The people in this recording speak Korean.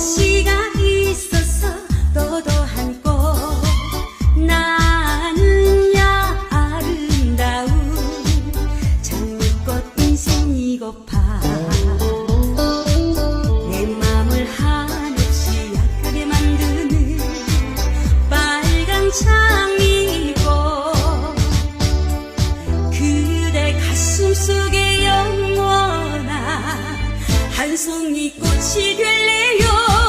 아가씨가 있었어 도도한 꽃 나는 야 아름다운 장미꽃 인생이고파. 내 맘을 한없이 약하게 만드는 빨간 장미꽃 그대 가슴속에 반성이 꽃이 될래요?